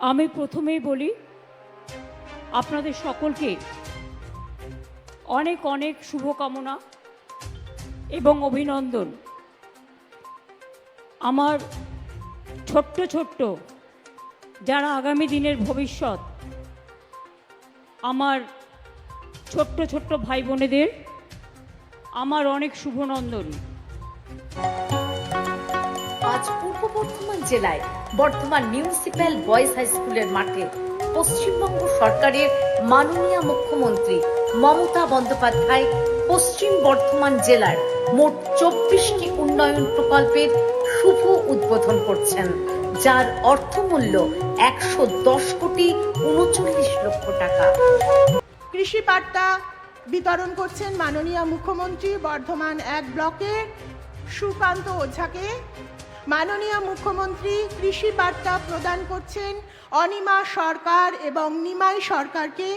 আমি প্রথমেই বলি, আপনাদের সকলকে অনেক অনেক শুভকামনা এবং অভিনন্দন। আমার ছোট্ট ছোট্ট, যারা আগামী দিনের ভবিষ্যৎ, আমার ছোট্ট ছোট্ট ভাই বোনেদের, আমার অনেক শুভনন্দন। জেলায় বর্ধমান মিউনিসিপ্যাল বয়েজ হাই স্কুলের মাঠে পশ্চিমবঙ্গ সরকারের মাননীয় মুখ্যমন্ত্রী মমতা বন্দ্যোপাধ্যায় পশ্চিম বর্ধমান জেলার মোট চব্বিশটি উন্নয়ন প্রকল্পের শুভ উদ্বোধন করছেন, যার অর্থমূল্য একশো দশ কোটি উনচল্লিশ লক্ষ টাকা। কৃষি বার্তা বিতরণ করছেন মাননীয় মুখ্যমন্ত্রী বর্ধমান এক ব্লকের সুকান্ত ওঝাকে। মাননীয় মুখ্যমন্ত্রী কৃষি বার্তা প্রদান করছেন অনিমা সরকার এবং নিমাই সরকারকে।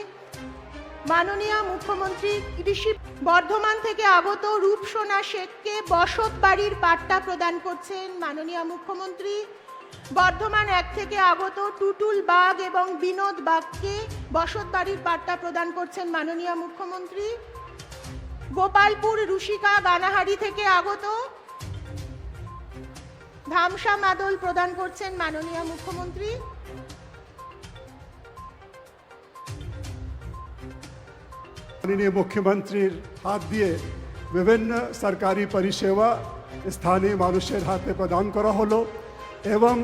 মাননীয় মুখ্যমন্ত্রী কৃষি বর্ধমান থেকে আগত রূপসোনা শেখকে বসত বাড়ির পাট্টা প্রদান করছেন মাননীয় মুখ্যমন্ত্রী। বর্ধমান এক থেকে আগত টুটুল বাগ এবং বিনোদ বাগকে বসত বাড়ির পাট্টা প্রদান করছেন মাননীয় মুখ্যমন্ত্রী। গোপালপুর রুশিকা গানাহারি থেকে আগত ভামসা মাদল প্রদান করছেন মাননীয় মুখ্যমন্ত্রী। মাননীয় মুখ্যমন্ত্রীর হাত দিয়ে বিভিন্ন সরকারি পরিষেবা স্থানীয় মানুষের হাতে প্রদান করা হলো এবং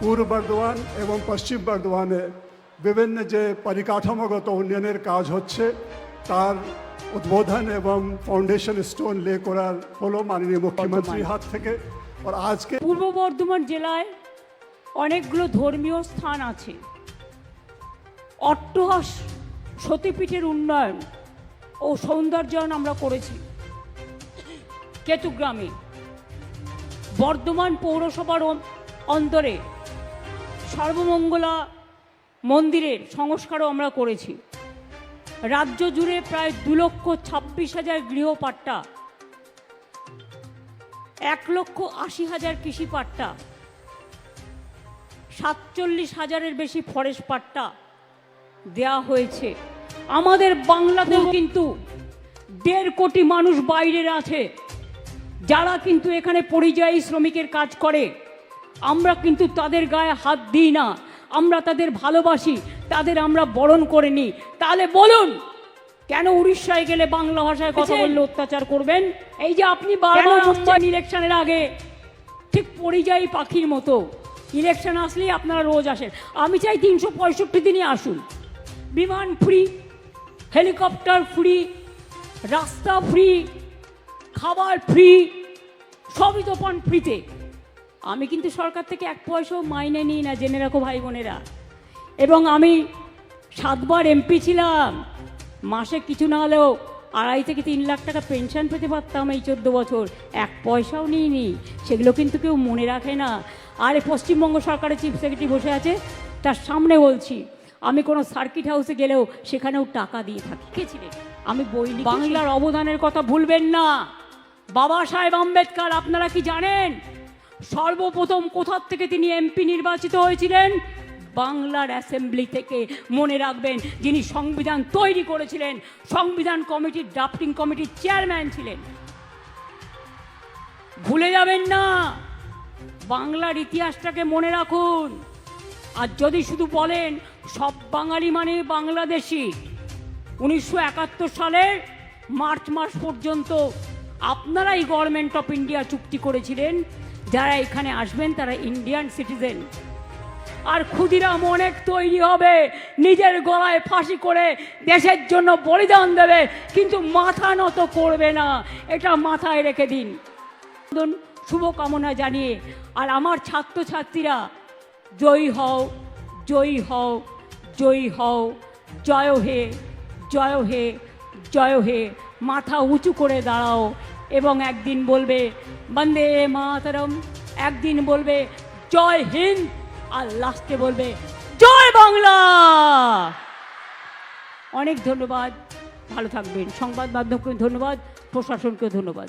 পূর্ব বর্ধমান এবং পশ্চিম বর্ধমানে বিভিন্ন যে পরিকাঠামোগত উন্নয়নের কাজ হচ্ছে, তার উদ্বোধন এবং ফাউন্ডেশন স্টোন লে করার হলো মাননীয় মুখ্যমন্ত্রীর হাত থেকে। আর আজকে পূর্ব বর্ধমান জেলায় অনেকগুলো ধর্মীয় স্থান আছে। অট্টহাস সতীপীঠের উন্নয়ন ও সৌন্দর্যায়ন আমরা করেছি। কেতুগ্রামে বর্ধমান পৌরসভার অন্তরে সর্বমঙ্গলা মন্দিরের সংস্কারও আমরা করেছি। রাজ্য জুড়ে প্রায় দু লক্ষ ছাব্বিশ হাজার গৃহপাট্টা এক লক্ষ আশি হাজার কৃষি পাট্টা, সাতচল্লিশ হাজারের বেশি ফরেস্ট পাট্টা দেয়া হয়েছে। আমাদের বাংলাতেও কিন্তু দেড় কোটি মানুষ বাইরের আছে। যারা কিন্তু এখানে পরিযায়ী শ্রমিকের কাজ করে। আমরা কিন্তু তাদের গায়ে হাত দিই না। আমরা তাদের ভালোবাসি, তাদের আমরা বরণ করে নিই। তাহলে বলুন কেন উড়িষ্যায় গেলে বাংলা ভাষায় কথা বললে অত্যাচার করবেন? এই যে আপনি বারবার আসছেন ইলেকশনের আগে ঠিক পরিযায়ী পাখির মতো। ইলেকশন আসলেই আপনারা রোজ আসেন। আমি চাই তিনশো পঁয়ষট্টি দিনই আসুন। বিমান ফ্রি হেলিকপ্টার ফ্রি রাস্তা ফ্রি খাবার ফ্রি সবই তো পান ফ্রিতে। আমি কিন্তু সরকার থেকে এক পয়সাও মাইনে নিই না জেনে রাখো ভাই বোনেরা। এবং আমি সাতবার এমপি ছিলাম মাসে কিছু না হলেও আড়াই থেকে তিন লাখ টাকা পেনশন পেতে পারতাম এই চোদ্দ বছর। এক পয়সাও নিইনি। সেগুলো কিন্তু কেউ মনে রাখে না। আর পশ্চিমবঙ্গ সরকারের চিফ সেক্রেটারি বসে আছে, তার সামনে বলছি, আমি কোনো সার্কিট হাউসে গেলেও সেখানেও টাকা দিয়ে থাকি। আমি বই বাংলার অবদানের কথা ভুলবেন না। বাবা সাহেব আম্বেদকর, আপনারা কি জানেন? সর্বপ্রথম কোথার থেকে তিনি এমপি নির্বাচিত হয়েছিলেন? বাংলার অ্যাসেম্বলি থেকে মনে রাখবেন যিনি সংবিধান তৈরি করেছিলেন, সংবিধান কমিটির, ড্রাফটিং কমিটির চেয়ারম্যান ছিলেন। ভুলে যাবেন না, বাংলার ইতিহাসটাকে মনে রাখুন। আর যদি শুধু বলেন, সব বাঙালি মানে বাংলাদেশি, উনিশশো একাত্তর সালের মার্চ মাস পর্যন্ত আপনারাই গভর্নমেন্ট অফ ইন্ডিয়া চুক্তি করেছিলেন। যারা এখানে আসবেন, তারা ইন্ডিয়ান সিটিজেন। আর ক্ষুদিরাম অনেক তৈরি হবে। নিজের গলায় ফাঁসি করে দেশের জন্য বলিদান দেবে, কিন্তু মাথা নত করবে না। এটা মাথায় রেখে দিন। শুভকামনা জানিয়ে, আর আমার ছাত্রছাত্রীরা, জয়ী হও জয়ী হও জয়ী হও, জয় হে জয় হে জয় হে। মাথা উঁচু করে দাঁড়াও এবং একদিন বলবে, বন্দে মাতরম। একদিন বলবে, জয় হিন্দ। আর লাস্টে বলবে জয় বাংলা! অনেক ধন্যবাদ ভালো থাকবেন। সংবাদ মাধ্যমকে ধন্যবাদ প্রশাসনকে ধন্যবাদ।